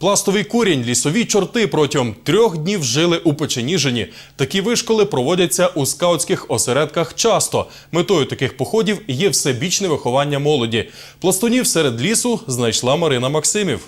Пластовий курінь, лісові чорти протягом трьох днів жили у Печеніжині. Такі вишколи проводяться у скаутських осередках часто. Метою таких походів є всебічне виховання молоді. Пластунів серед лісу знайшла Марина Максимів.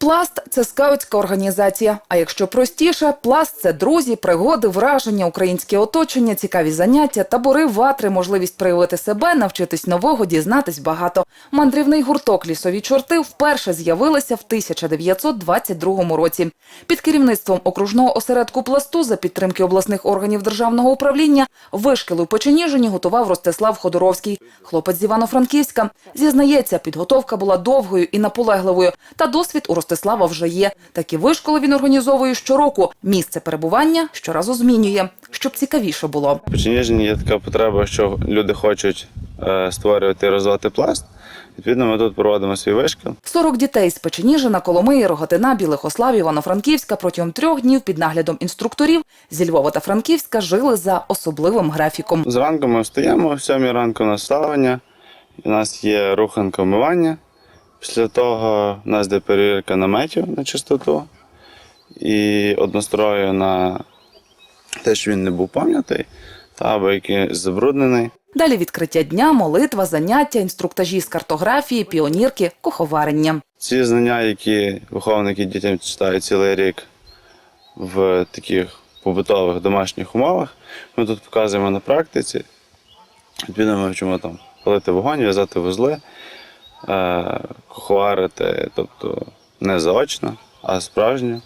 Пласт це скаутська організація. А якщо простіше, пласт це друзі, пригоди, враження, українське оточення, цікаві заняття, табори, ватри, можливість проявити себе, навчитись нового, дізнатись багато. Мандрівний гурток лісові чорти вперше з'явилися в 1922 році. Під керівництвом окружного осередку пласту за підтримки обласних органів державного управління вишкіл у Печеніжині готував Ростислав Ходоровський. Хлопець з Івано-Франківська зізнається, підготовка була довгою і наполегливою. Та досвід у Ростислава вже є. Такі вишколи він організовує щороку. Місце перебування щоразу змінює, щоб цікавіше було. В Печеніжині є така потреба, що люди хочуть е, створювати і розвивати пласт. Відповідно, ми тут проводимо свій вишкіл. 40 дітей з Печеніжина, Коломиї, Рогатина, Білих Ослав, Івано-Франківська протягом трьох днів під наглядом інструкторів зі Львова та Франківська жили за особливим графіком. Зранку ми встаємо, о 7 ранку у нас ставлення, у нас є руханка вмивання. Після того у нас йде перевірка наметів на чистоту і однострою на те, що він не був пам'ятий, та або який забруднений. Далі відкриття дня, молитва, заняття, інструктажі з картографії, піонірки, куховарення. Ці знання, які виховники дітям читають цілий рік в таких побутових домашніх умовах, ми тут показуємо на практиці. Відповідно, ми вчимо там палити вогонь, в'язати вузли, куховарити, тобто не заочно, а справжньо.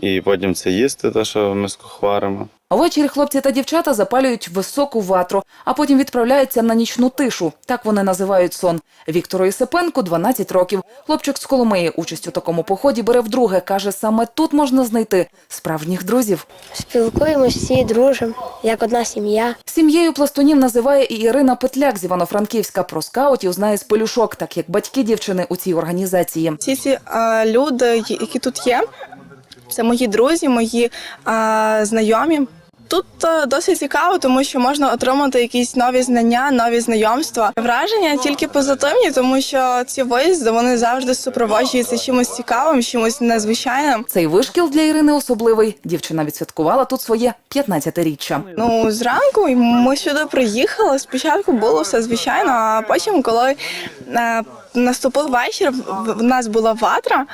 І потім це їсти, те, що ми скуховаримо. Ввечері хлопці та дівчата запалюють високу ватру, а потім відправляються на нічну тишу. Так вони називають сон. Віктору Єсипенку 12 років. Хлопчик з Коломиї участь у такому поході бере вдруге. Каже, саме тут можна знайти справжніх друзів. Спілкуємось всі, дружимо, як одна сім'я. Сім'єю пластунів називає і Ірина Петляк з Івано-Франківська. Про скаутів знає з пелюшок, так як батьки дівчини у цій організації. Всі ці е, люди, які тут є, це мої друзі, мої а, знайомі. Тут е, досить цікаво, тому що можна отримати якісь нові знання, нові знайомства. Враження тільки позитивні, тому що ці виїзди вони завжди супроводжуються чимось цікавим, чимось незвичайним. Цей вишкіл для Ірини особливий. Дівчина відсвяткувала тут своє 15-річчя. Ну, зранку ми сюди приїхали. Спочатку було все звичайно, а потім, коли е, наступив вечір, в- нас була ватра.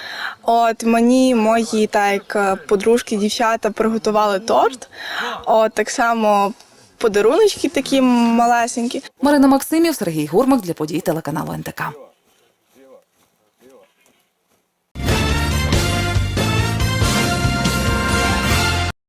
От мені мої так е, подружки, дівчата приготували торт. От так само подаруночки такі малесенькі. Марина Максимів, Сергій Гурмак для подій телеканалу НТК.